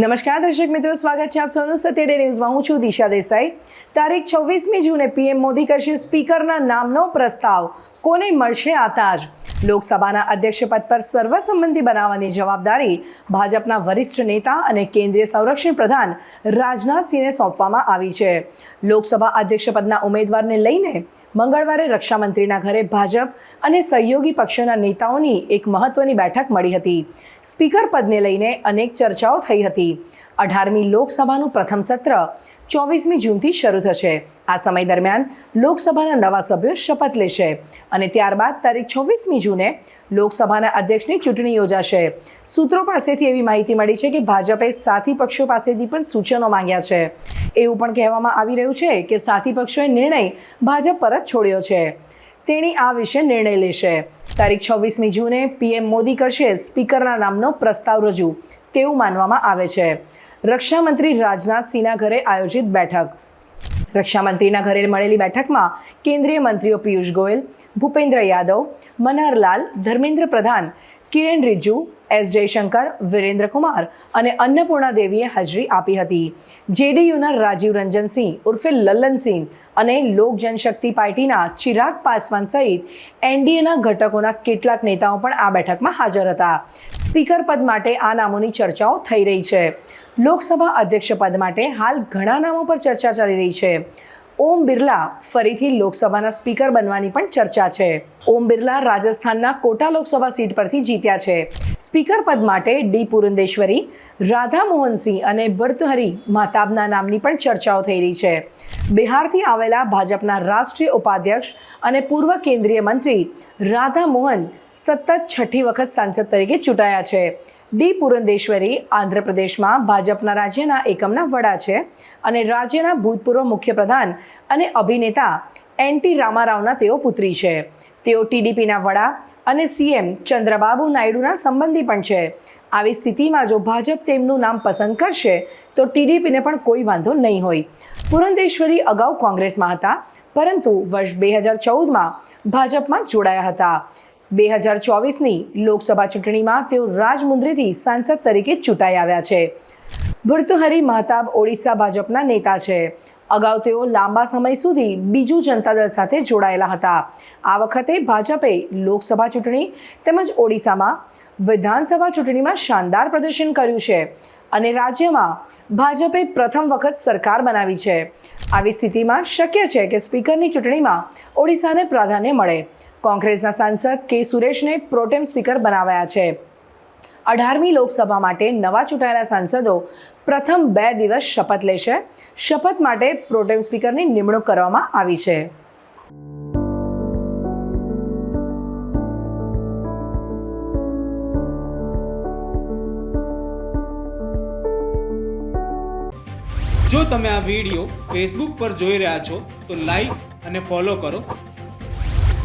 નમસ્કાર, દર્શક મિત્રો, સ્વાગત છે આપ સૌનું સત્યડે ન્યૂઝમાં હું છું દિશા દેસાઈ. તારીખ છવ્વીસમી જૂને પીએમ મોદી કરશે સ્પીકરના નામનો પ્રસ્તાવ. કોને મળશે આ તાજ? લોકસભાના અધ્યક્ષપદ પર સર્વસંમતિ બનાવવાની જવાબદારી ભાજપના વરિષ્ઠ નેતા અને કેન્દ્રીય સંરક્ષણ પ્રધાન રાજનાથસિંહને સોંપવામાં આવી છે. લોકસભા અધ્યક્ષપદના ઉમેદવારને લઈને મંગળવારે રક્ષામંત્રીના ઘરે ભાજપ અને સહયોગી પક્ષોના નેતાઓની એક મહત્વની બેઠક મળી હતી. સ્પીકર પદને લઈને અનેક ચર્ચાઓ થઈ હતી. અઢારમી લોકસભાનું પ્રથમ સત્ર ચોવીસમી જૂનથી શરૂ થશે. આ સમય દરમિયાન લોકસભાના નવા સભ્યો શપથ લેશે અને ત્યારબાદ તારીખ છવ્વીસમી જૂને લોકસભાના અધ્યક્ષની ચૂંટણી યોજાશે. સૂત્રો પાસેથી એવી માહિતી મળી છે કે ભાજપે સાથી પક્ષો પાસેથી પણ સૂચનો માંગ્યા છે. એવું પણ કહેવામાં આવી રહ્યું છે કે સાથી પક્ષોએ નિર્ણય ભાજપ પર જ છોડ્યો છે. તેણી આ વિશે નિર્ણય લેશે. તારીખ છવ્વીસમી જૂને પીએમ મોદી કરશે સ્પીકરના નામનો પ્રસ્તાવ રજૂ. તેવું માનવામાં આવે છે. રક્ષામંત્રી રાજનાથસિંહના ઘરે આયોજિત બેઠક. રક્ષામંત્રીના ઘરે મળેલી બેઠકમાં કેન્દ્રીય મંત્રીઓ પિયુષ ગોયલ, ભૂપેન્દ્ર યાદવ મનહરલાલ ધર્મેન્દ્ર પ્રધાન કિરેન રિજુ એસ જયશંકર, વિરેન્દ્ર કુમાર અને અન્નપૂર્ણા દેવીએ હાજરી આપી હતી. જેડીયુના રાજીવ રંજનસિંહ, ઉર્ફે લલ્લનસિંહ અને લોક જનશક્તિ પાર્ટીના ચિરાગ પાસવાન સહિત એનડીએના ઘટકોના કેટલાક નેતાઓ પણ આ બેઠકમાં હાજર હતા. સ્પીકર પદ માટે આ નામોની ચર્ચાઓ થઈ રહી છે. લોકસભા અધ્યક્ષ પદ માટે હાલ ઘણા નામો પર ચર્ચા ચાલી રહી છે. ઓમ બિરલા ફરીથી લોકસભાના સ્પીકર બનવાની પણ ચર્ચા છે. ઓમ બિરલા રાજસ્થાનના કોટા લોકસભા સીટ પરથી જીત્યા છે. સ્પીકર પદ માટે ડી પુરંદેશ્વરી, રાધા મોહનસિંહ અને ભર્તહરી મહતાબના નામની પણ ચર્ચાઓ થઈ રહી છે. બિહારથી આવેલા ભાજપના રાષ્ટ્રીય ઉપાધ્યક્ષ અને પૂર્વ કેન્દ્રીય મંત્રી રાધા મોહન સતત છઠ્ઠી વખત સાંસદ તરીકે ચૂંટાયા છે. ડી પુરંદેશ્વરી આંધ્રપ્રદેશમાં ભાજપના રાજ્યના એકમના વડા છે અને રાજ્યના ભૂતપૂર્વ મુખ્યપ્રધાન અને અભિનેતા એન ટી રામારાવના તેઓ પુત્રી છે. તેઓ ટીડીપીના વડા અને સીએમ ચંદ્રબાબુ નાયડુના સંબંધી પણ છે. આવી સ્થિતિમાં જો ભાજપ તેમનું નામ પસંદ કરશે, તો ટીડીપીને પણ કોઈ વાંધો નહીં હોય. પુરંદેશ્વરી અગાઉ કોંગ્રેસમાં હતા, પરંતુ વર્ષ બે હજાર ચૌદમાં ભાજપમાં જોડાયા હતા. બે હજાર ચોવીસની લોકસભા ચૂંટણીમાં તેઓ રાજમુંદ્રીથી સાંસદ તરીકે ચૂંટાઈ આવ્યા છે. ભર્તુહરી મહતાબ ઓડિશા ભાજપના નેતા છે. અગાઉ તેઓ લાંબા સમય સુધી બીજુ જનતા દળ સાથે જોડાયેલા હતા. આ વખતે ભાજપે લોકસભા ચૂંટણી તેમજ ઓડિશામાં વિધાનસભા ચૂંટણીમાં શાનદાર પ્રદર્શન કર્યું છે અને રાજ્યમાં ભાજપે પ્રથમ વખત સરકાર બનાવી છે. આવી સ્થિતિમાં શક્ય છે કે સ્પીકરની ચૂંટણીમાં ઓડિશાને પ્રાધાન્ય મળે. કોંગ્રેસના સાંસદ કે સુરેશને પ્રોટેમ સ્પીકર બનાવાયા છે. અઢારમી લોકસભા માટે નવા ચૂંટાયેલા સાંસદો પ્રથમ બે દિવસ શપથ લેશે. શપથ માટે પ્રોટેમ સ્પીકરની નિમણૂક કરવામાં આવી છે. જો તમે આ વીડિયો ફેસબુક પર જોઈ રહ્યા છો, તો લાઈક અને ફોલો કરો.